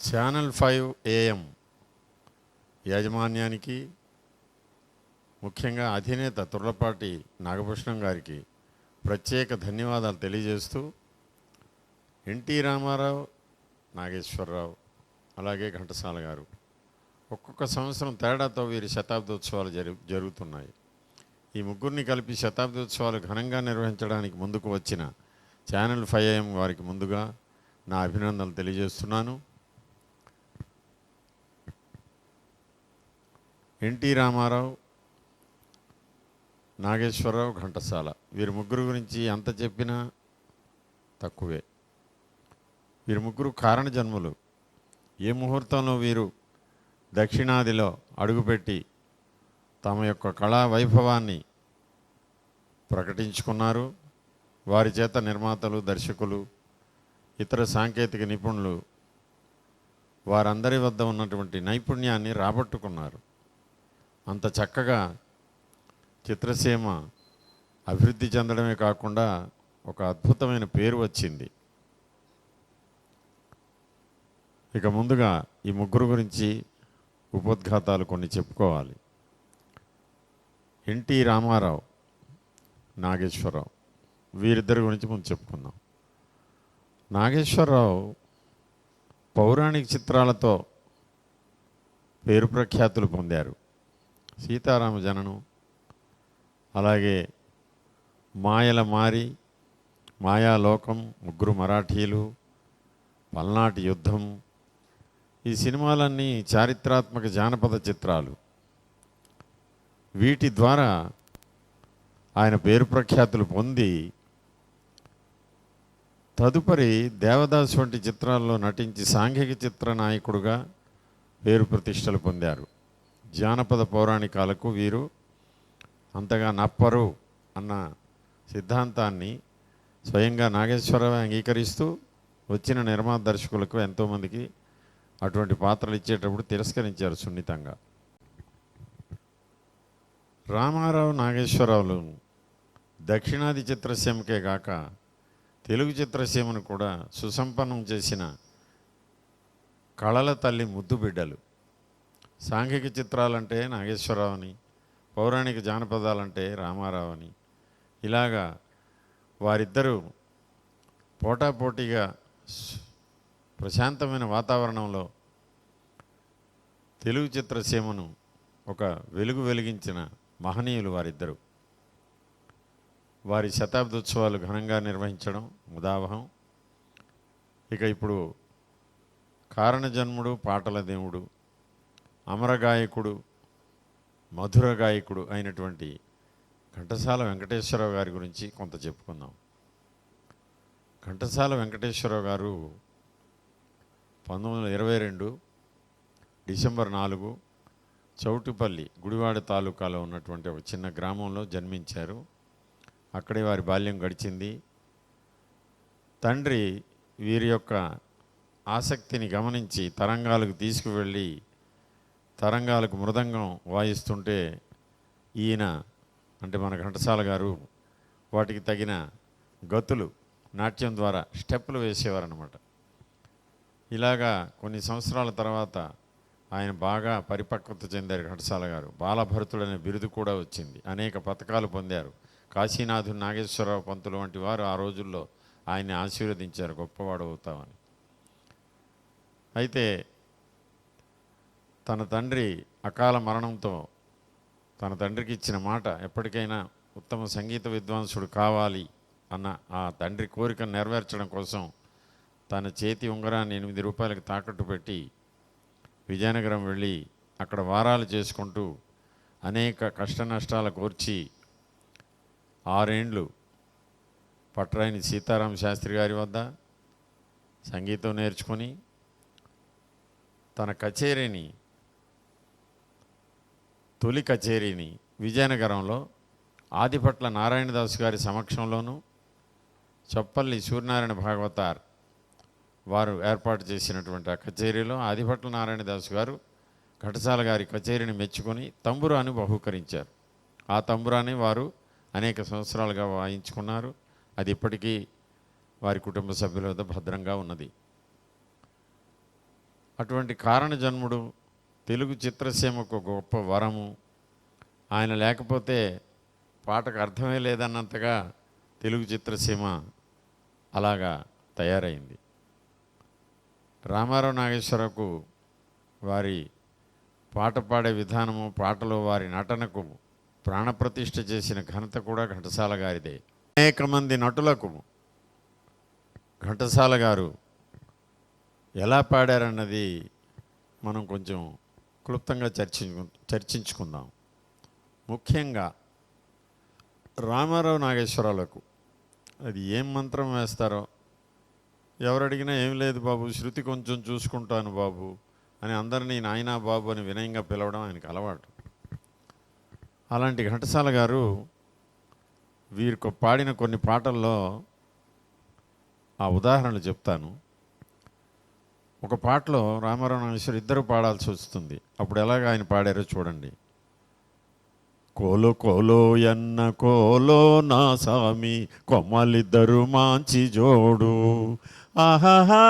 Channel five AM యాజమాన్యానికి ముఖ్యంగా అధినేత తుర్లపాటి నాగభూషణం గారికి ప్రత్యేక ధన్యవాదాలు తెలియజేస్తూ ఎన్టీ రామారావు నాగేశ్వరరావు అలాగే ఘంటసాల గారు. ఒక్కొక్క సంవత్సరం తేడాతో వీరి శతాబ్దోత్సవాలు జరు జరుగుతున్నాయి. ఈ ముగ్గురిని కలిపి శతాబ్దోత్సవాలు ఘనంగా నిర్వహించడానికి ముందుకు వచ్చిన ఛానల్ ఫైవ్ ఏఎం వారికి ముందుగా నా అభినందనలు తెలియజేస్తున్నాను. N T Ramarao Nageswararao Ghantasala. వీరి ముగ్గురు గురించి ఎంత చెప్పినా తక్కువే. వీరి ముగ్గురు కారణ జన్మలు. ఏ ముహూర్తంలో వీరు దక్షిణాదిలో అడుగుపెట్టి తమ యొక్క కళా వైభవాన్ని ప్రకటించుకున్నారు. వారి చేత నిర్మాతలు దర్శకులు ఇతర సాంకేతిక నిపుణులు వారందరి వద్ద ఉన్నటువంటి నైపుణ్యాన్ని రాబట్టుకున్నారు. అంత చక్కగా చిత్రసీమ అభివృద్ధి చెందడమే కాకుండా ఒక అద్భుతమైన పేరు వచ్చింది. ఇక ముందుగా ఈ ముగ్గురు గురించి ఉపోద్ఘాతాలు కొన్ని చెప్పుకోవాలి. ఎన్టీ రామారావు నాగేశ్వరరావు వీరిద్దరి గురించి ముందు చెప్పుకుందాం. నాగేశ్వరరావు పౌరాణిక చిత్రాలతో పేరు ప్రఖ్యాతులు పొందారు. సీతారామ జననం అలాగే మాయల మారి మాయాలోకం ముగ్గురు మరాఠీలు పల్నాటి యుద్ధం ఈ సినిమాలన్నీ చారిత్రాత్మక జానపద చిత్రాలు. వీటి ద్వారా ఆయన పేరు ప్రఖ్యాతులు పొంది తదుపరి దేవదాస్ వంటి చిత్రాల్లో నటించి సాంఘిక చిత్ర నాయకుడుగా పేరు ప్రతిష్టలు పొందారు. జానపద పౌరాణికాలకు వీరు అంతగా నప్పరు అన్న సిద్ధాంతాన్ని స్వయంగా నాగేశ్వరరావు అంగీకరిస్తూ వచ్చిన నిర్మాత దర్శకులకు ఎంతోమందికి అటువంటి పాత్రలు ఇచ్చేటప్పుడు తిరస్కరించారు సున్నితంగా. రామారావు నాగేశ్వరరావులు దక్షిణాది చిత్రసీమకే కాక తెలుగు చిత్రసీమను కూడా సుసంపన్నం చేసిన కళల తల్లి ముద్దు బిడ్డలు. సాంఘిక చిత్రాలంటే నాగేశ్వరరావు అని పౌరాణిక జానపదాలంటే రామారావు అని ఇలాగా వారిద్దరూ పోటాపోటీగా ప్రశాంతమైన వాతావరణంలో తెలుగు చిత్రసీమను ఒక వెలుగు వెలిగించిన మహనీయులు వారిద్దరు. వారి శతాబ్దోత్సవాలు ఘనంగా నిర్వహించడం ముదావహం. ఇక ఇప్పుడు కారణజన్ముడు పాటల దేవుడు అమరగాయకుడు మధుర గాయకుడు అయినటువంటి ఘంటసాల వెంకటేశ్వరరావు గారి గురించి కొంత చెప్పుకుందాం. ఘంటసాల వెంకటేశ్వరరావు గారు పంతొమ్మిది వందల ఇరవై రెండు డిసెంబర్ నాలుగు చౌటుపల్లి గుడివాడ తాలూకాలో ఉన్నటువంటి ఒక చిన్న గ్రామంలో జన్మించారు. అక్కడే వారి బాల్యం గడిచింది. తండ్రి వీరి యొక్క ఆసక్తిని గమనించి తరంగాలకు తీసుకువెళ్ళి తరంగాలకు మృదంగం వాయిస్తుంటే ఈయన అంటే మన ఘంటసాల గారు వాటికి తగిన గతులు నాట్యం ద్వారా స్టెప్పులు వేసేవారనమాట ఇలాగా కొన్ని సంవత్సరాల తర్వాత ఆయన బాగా పరిపక్వత చెందారు ఘంటసాల గారు. బాలభరతుడు అనే బిరుదు కూడా వచ్చింది. అనేక పథకాలు పొందారు. కాశీనాథు నాగేశ్వరరావు పంతులు వంటి వారు ఆ రోజుల్లో ఆయన్ని ఆశీర్వదించారు గొప్పవాడు అవుతామని. అయితే తన తండ్రి అకాల మరణంతో తన తండ్రికి ఇచ్చిన మాట ఎప్పటికైనా ఉత్తమ సంగీత విద్వాంసుడు కావాలి అన్న ఆ తండ్రి కోరికను నెరవేర్చడం కోసం తన చేతి ఉంగరాన్ని ఎనిమిది రూపాయలకు తాకట్టు పెట్టి విజయనగరం వెళ్ళి అక్కడ వారాలు చేసుకుంటూ అనేక కష్ట నష్టాల కోర్చి ఆరేండ్లు పట్రాయిని సీతారామ శాస్త్రి గారి వద్ద సంగీతం నేర్చుకొని తన కచేరీని తొలి కచేరీని విజయనగరంలో ఆదిపట్ల నారాయణదాస్ గారి సమక్షంలోనూ చొప్పల్లి సూర్యనారాయణ భాగవతార్ వారు ఏర్పాటు చేసినటువంటి ఆ కచేరీలో ఆదిపట్ల నారాయణదాస్ గారు ఘటసాల గారి కచేరీని మెచ్చుకొని తంబురాని బహూకరించారు. ఆ తంబురాని వారు అనేక సంవత్సరాలుగా వాయించుకున్నారు. అది ఇప్పటికీ వారి కుటుంబ సభ్యుల వద్ద భద్రంగా ఉన్నది. అటువంటి కారణ జన్ముడు తెలుగు చిత్రసీమకు గొప్ప వరము. ఆయన లేకపోతే పాటకు అర్థమే లేదన్నంతగా తెలుగు చిత్రసీమ అలాగా తయారైంది. రామారావు నాగేశ్వరరావుకు వారి పాట పాడే విధానము పాటలో వారి నటనకు ప్రాణప్రతిష్ఠ చేసిన ఘనత కూడా ఘంటసాల గారిదే. అనేక మంది నటులకు ఘంటసాల గారు ఎలా పాడారన్నది మనం కొంచెం క్లుప్తంగా చర్చించు చర్చించుకుందాం. ముఖ్యంగా రామారావు నాగేశ్వరరావులకు అది ఏం మంత్రం వేస్తారో ఎవరు అడిగినా ఏం లేదు బాబు శృతి కొంచెం చూసుకుంటాను బాబు అని అందరినీ నాయనా బాబు అని వినయంగా పిలవడం ఆయనకు అలవాటు. అలాంటి ఘంటసాల గారు వీరికి పాడిన కొన్ని పాటల్లో ఆ ఉదాహరణలు చెప్తాను. ఒక పాటలో రామారావు నాగేశ్వర ఇద్దరు పాడాల్సి వస్తుంది అప్పుడు ఎలాగ ఆయన పాడారో చూడండి కోలో కోలో ఎన్న కోలో నా సామి కొమ్మలిద్దరు మాంచి జోడు ఆహాహా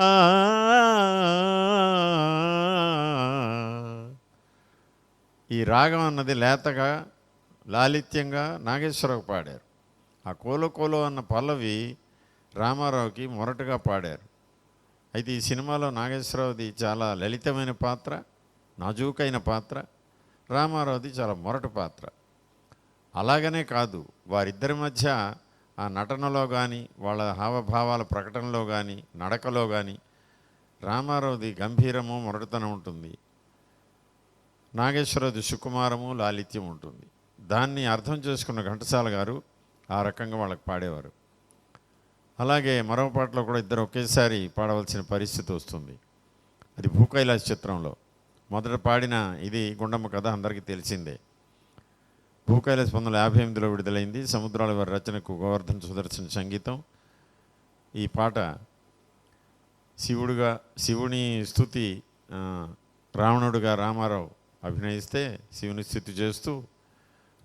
ఆ, ఈ రాగం అన్నది లేతగా లాలిత్యంగా నాగేశ్వరరావు పాడారు ఆ కోలో కోలో అన్న పల్లవి రామారావుకి మొరటుగా పాడారు. అయితే ఈ సినిమాలో నాగేశ్వరరావుది చాలా లలితమైన పాత్ర నాజూకైన పాత్ర రామారావుది చాలా మొరటు పాత్ర. అలాగనే కాదు వారిద్దరి మధ్య ఆ నటనలో కానీ వాళ్ళ హావభావాల ప్రకటనలో కానీ నడకలో కానీ రామారావుది గంభీరము మొరటుతనం ఉంటుంది. నాగేశ్వరరావుది సుకుమారము లాలిత్యం ఉంటుంది. దాన్ని అర్థం చేసుకున్న ఘంటసాల గారు ఆ రకంగా వాళ్ళకి పాడేవారు. అలాగే మరో పాటలో కూడా ఇద్దరు ఒకేసారి పాడవలసిన పరిస్థితి వస్తుంది. అది భూకైలాస్ చిత్రంలో. మొదట పాడిన ఇది గుండమ్మ కథ అందరికీ తెలిసిందే. భూకైలాస్ పంతొమ్మిది వందల యాభై ఎనిమిదిలో విడుదలైంది. సముద్రాల వారి రచనకు గోవర్ధన్ సుదర్శన్ సంగీతం. ఈ పాట శివుడుగా శివుని స్థుతి రావణుడుగా రామారావు అభినయిస్తే శివుని స్థుతి చేస్తూ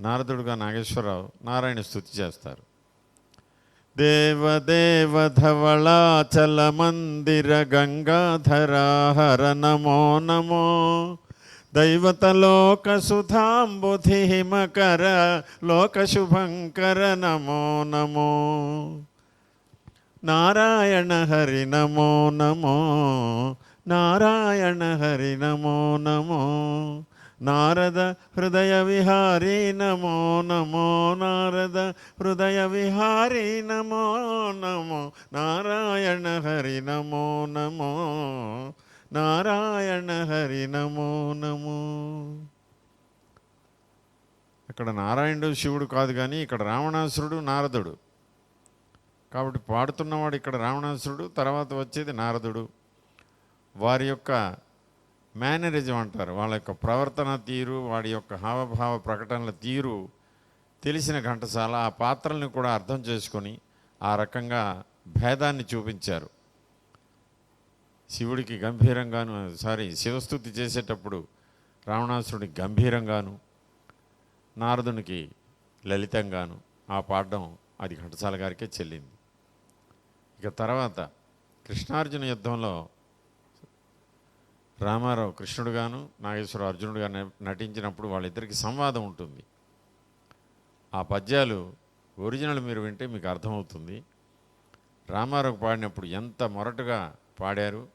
నారదుడుగా నాగేశ్వరరావు నారాయణ స్థుతి చేస్తారు. దేవదేవ ధవళాచల మందిర గంగాధరాహర నమో నమో దైవతలోక సుధాంబుధి హిమకర లోక శుభంకర నమో నమో నారాయణ హరి నారద హృదయ విహారీ నమో నమో నారద హృదయ విహారీ నమో నమో నారాయణ హరి నమో నమో నారాయణ హరి నమో నమో. ఇక్కడ నారాయణుడు శివుడు కాదు కానీ ఇక్కడ రావణాసురుడు నారదుడు. కాబట్టి పాడుతున్నవాడు ఇక్కడ రావణాసురుడు తర్వాత వచ్చేది నారదుడు. వారి యొక్క మేనరిజం అంటారు. వాళ్ళ యొక్క ప్రవర్తన తీరు వాడి యొక్క హావభావ ప్రకటనల తీరు తెలిసిన ఘంటసాల ఆ పాత్రల్ని కూడా అర్థం చేసుకొని ఆ రకంగా భేదాన్ని చూపించారు. శివుడికి గంభీరంగాను సారీ శివస్థుతి చేసేటప్పుడు రావణాసురుడికి గంభీరంగాను నారదునికి లలితంగాను ఆ పాడడం అది ఘంటసాల గారికే చెల్లింది. ఇక తర్వాత కృష్ణార్జున యుద్ధంలో రామారావు కృష్ణుడుగాను నాగేశ్వర అర్జునుడుగా నటించినప్పుడు వాళ్ళిద్దరికి సంవాదం ఉంటుంది. ఆ పద్యాలు ఒరిజినల్ మీరు వింటే మీకు అర్థమవుతుంది. రామారావు పాడినప్పుడు ఎంత మొరటుగా పాడారు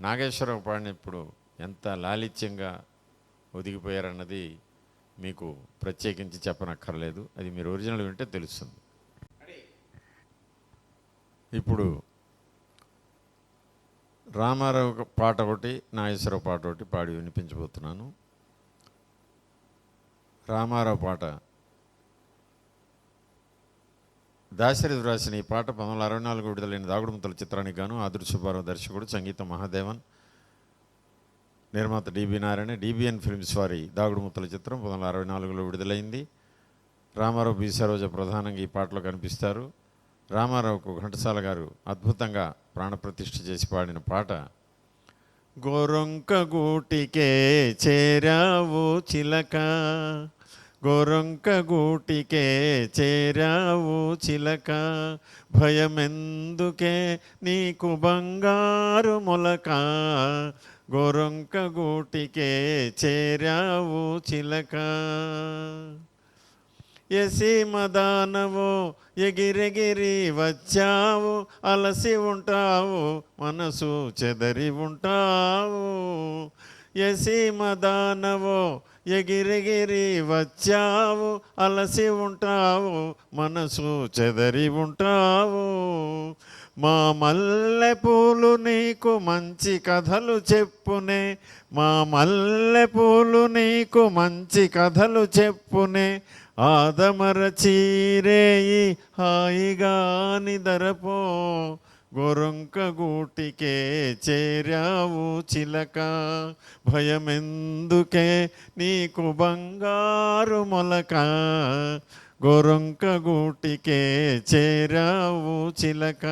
నాగేశ్వరరావు పాడినప్పుడు ఎంత లాలిత్యంగా ఒదిగిపోయారన్నది మీకు ప్రత్యేకించి చెప్పనక్కర్లేదు. అది మీరు ఒరిజినల్ వింటే తెలుస్తుంది. ఇప్పుడు రామారావు ఒక పాట ఒకటి నాగేశ్వరరావు పాట ఒకటి పాడి వినిపించబోతున్నాను. రామారావు పాట. దాశరథి వ్రాసిన ఈ పాట పంతొమ్మిది వందల అరవై నాలుగు విడుదలైన దాగుడుముతల చిత్రానికి గాను ఆదుర్ సుబ్బారావు దర్శకుడు సంగీత మహాదేవన్ నిర్మాత డిబి నారాయణ డిబిఎన్ ఫిల్మ్స్ వారి దాగుడుముతల చిత్రం పంతొమ్మిది వందల అరవై నాలుగులో విడుదలైంది. రామారావు బి సరోజ ప్రధానంగా ఈ పాటలో కనిపిస్తారు. రామారావుకు ఘంటసాల గారు అద్భుతంగా ప్రాణప్రతిష్ఠ చేసి పాడిన పాట గోరొంక గూటికే చేరావు చిలక గోరొంక గూటికే చేరావు చిలక భయమెందుకే నీకు బంగారు మొలక గోరొంక గూటికే చేరావు చిలక. యసీమదానవు ఎగిరెగిరి వచ్చావు అలసి ఉంటావు మనసు చెదరి ఉంటావు. యసీమదానవు ఎగిరెగిరి వచ్చావు అలసి ఉంటావు మనసు చెదరి ఉంటావు. మా మల్లె పూలు నీకు మంచి కథలు చెప్పునే మా మల్లె పూలు నీకు మంచి కథలు చెప్పునే ఆదమరచీరేయి హాయిగా నిదరపో గొరొంక గూటికే చేరావు చిలక. భయమెందుకే నీకు బంగారు మొలక? గొరొంక గూటికే చేరావు చిలక.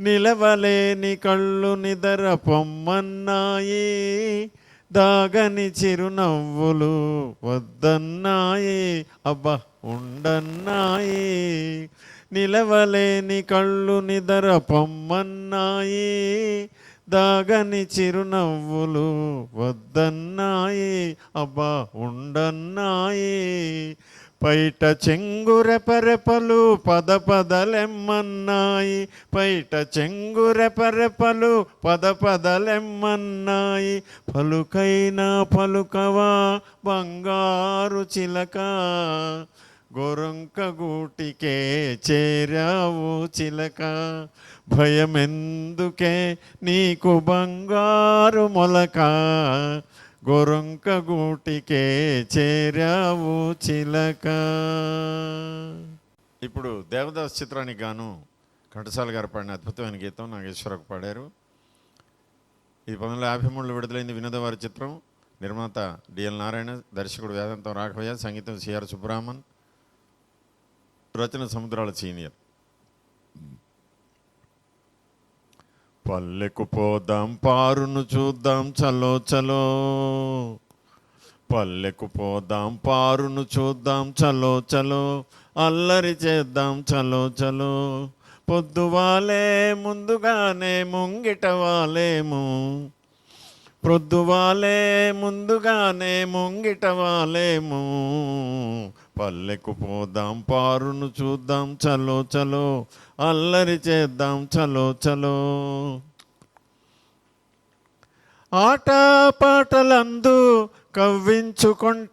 నిలవలేని కళ్ళు నిదర పొమ్మన్నాయి దాగని చిరునవ్వులు వద్దన్నాయే. అబ్బా ఉండన్నాయి. నిలవలేని కళ్ళు నిదర పొమ్మన్నాయి. దాగని చిరునవ్వులు వద్దన్నాయి. అబ్బా ఉండన్నాయి. పైట చెంగుర పరపలు పద పదలెమ్మన్నాయి. పైట చెంగుర పరపలు పద పదలెమ్మన్నాయి. పలుకైనా పలుకవా బంగారు చిలక గొరొంక గూటికే చేరావు చిలక. భయమెందుకే నీకు బంగారు మొలక గొరొంక గూటికే చేరావు చిలక. ఇప్పుడు దేవదాస్ చిత్రానికి గాను ఘంటసాల గారు పాడిన అద్భుతమైన గీతం నాగేశ్వరకు పాడారు. ఇది పంతొమ్మిది వందల యాభై మూడులో విడుదలైంది వినోదవారి చిత్రం. నిర్మాత డిఎల్ నారాయణ దర్శకుడు వేదాంతం రాఘవయ్య సంగీతం సిఆర్ సుబ్రహ్మణ్ రచన సముద్రాల సీనియర్. పల్లెకు పోదాం పారును చూద్దాం చలో చలో. పల్లెకు పోదాం పారును చూద్దాం చలో చలో. అల్లరి చేద్దాం చలో చలో. పొద్దువాలే ముందుగానే ముంగిట వాలేము. ప్రొద్దువాలే ముందుగానే ముంగిట వాలేము. పల్లెకు పోదాం పారును చూద్దాం చలో చలో. అల్లరి చేద్దాం చలో చలో. ఆట పాటలందు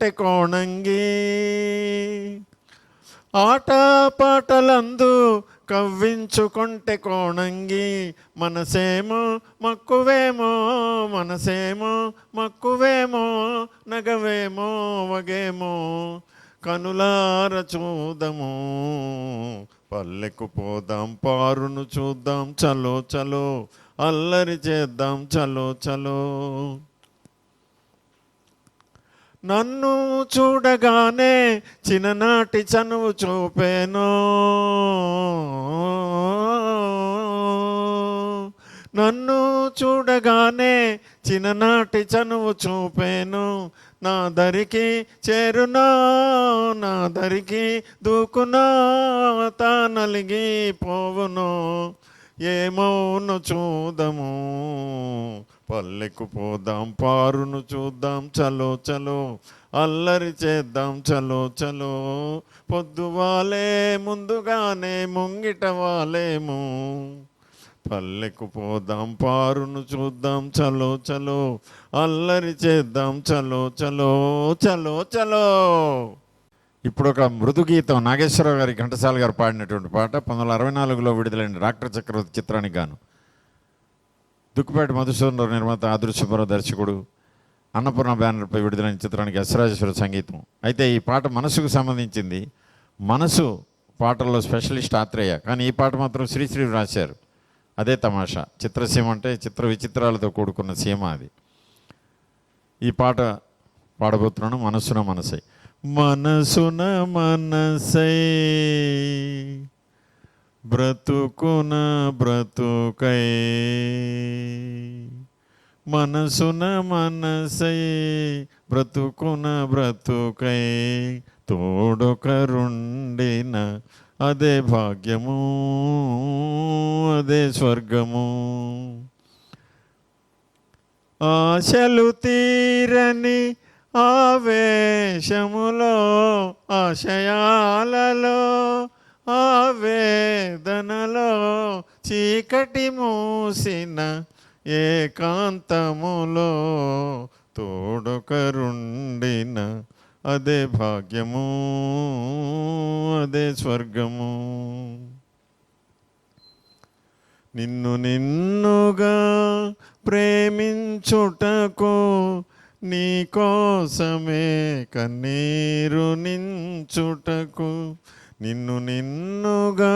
కోణంగి. ఆట పాటలందు కోణంగి. మనసేమో మక్కువేమో మనసేమో మక్కువేమో నగవేమో వగేమో. కనులార చూదము పల్లెకు పోదాం పారును చూద్దాం చలో చలో. అల్లరి చేద్దాం చలో చలో. నన్ను చూడగానే చిన్ననాటి చనువు చూపేనో. నన్ను చూడగానే చిన్ననాటి చనువు చూపేను. నా దరికి చేరునా నా దరికి దూకునా తానలిగి పోవును. ఏమౌను చూదము? పల్లెకు పోదాం పారును చూద్దాం చలో చలో. అల్లరి చేద్దాం చలో చలో. పొద్దువాలే ముందుగానే ముంగిట వాలేము. పల్లెకు పోదాం పారును చూద్దాం చలో చలో. అల్లరి చేద్దాం చలో చలో చలో చలో. ఇప్పుడు ఒక మృదు గీతం నాగేశ్వరరావు గారి ఘంటసాల గారు పాడినటువంటి పాట పంతొమ్మిది వందల అరవై నాలుగులో విడుదలైన డాక్టర్ చక్రవర్తి చిత్రానికి గాను. దుక్కుపేట మధుసూదనరావు నిర్మాత ఆదృశ్యపుర దర్శకుడు అన్నపూర్ణ బ్యానర్పై విడుదలైన చిత్రానికి అశ్వరాజేశ్వర సంగీతం. అయితే ఈ పాట మనసుకు సంబంధించింది. మనసు పాటల్లో స్పెషలిస్ట్ ఆత్రేయ. కానీ ఈ పాట మాత్రం శ్రీశ్రీ రాశారు. అదే తమాషా. చిత్రసీమ అంటే చిత్ర విచిత్రాలతో కూడుకున్న సీమ అది. ఈ పాట పాడబోతున్నాను మనసున మనసై. మనసున మనసై బ్రతుకున బ్రతుకై మనసున మనసై బ్రతుకున బ్రతుకై తోడొకరుండిన అదే భాగ్యము అదే స్వర్గము. ఆశలు తీరని ఆవేశములో ఆశయాలలో ఆవేదనలో చీకటి మూసిన ఏకాంతములో తోడొకరుండిన అదే భాగ్యము అదే స్వర్గము. నిన్ను నిన్నుగా ప్రేమించుటకు నీ కోసమే కన్నీరు నించుటకు నిన్ను నిన్నుగా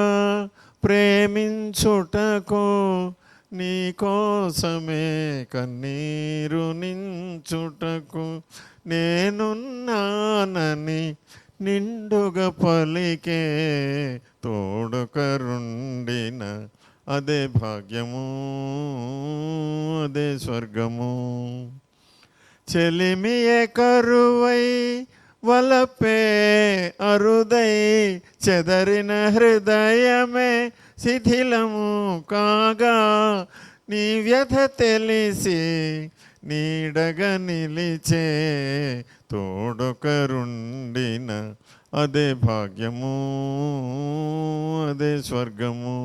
ప్రేమించుటకు నీ కోసమే కన్నీరు నించుటకు నేనున్న చెలిమియే కరువై వలపే అరుదై చెదరిన హృదయమే శిథిలము కాగా నీ వ్యథ తెలిసి నీడగ నిలిచే తోడొకరుండిన అదే భాగ్యము అదే స్వర్గము.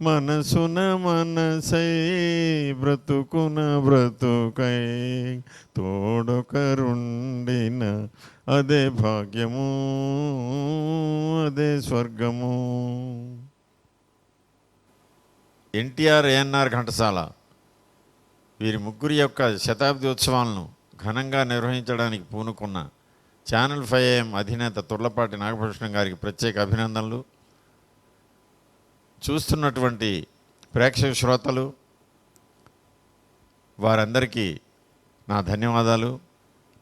మనసున మనసై బ్రతుకున బ్రతుకై తోడొకరుండిన అదే భాగ్యము అదే స్వర్గము. ఎన్టీఆర్ ఏఎన్ఆర్ ఘంటసాల వీరి ముగ్గురి యొక్క శతాబ్ది ఉత్సవాలను ఘనంగా నిర్వహించడానికి పూనుకున్న ఛానల్ ఫైవ్ ఏఎం అధినేత తుర్లపాటి నాగభూషణం గారికి ప్రత్యేక అభినందనలు. చూస్తున్నటువంటి ప్రేక్షక శ్రోతలు వారందరికీ నా ధన్యవాదాలు.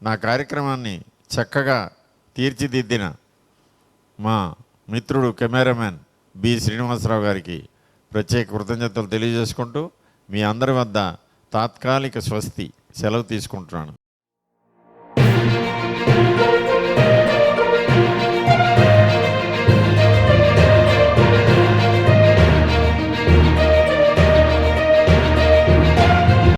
నా కార్యక్రమాన్ని చక్కగా తీర్చిదిద్దిన మా మిత్రుడు కెమెరామెన్ బి. శ్రీనివాసరావు గారికి ప్రత్యేక కృతజ్ఞతలు తెలియజేసుకుంటూ మీ అందరి వద్ద తాత్కాలిక స్వస్తి సెలవు తీసుకుంటున్నాను.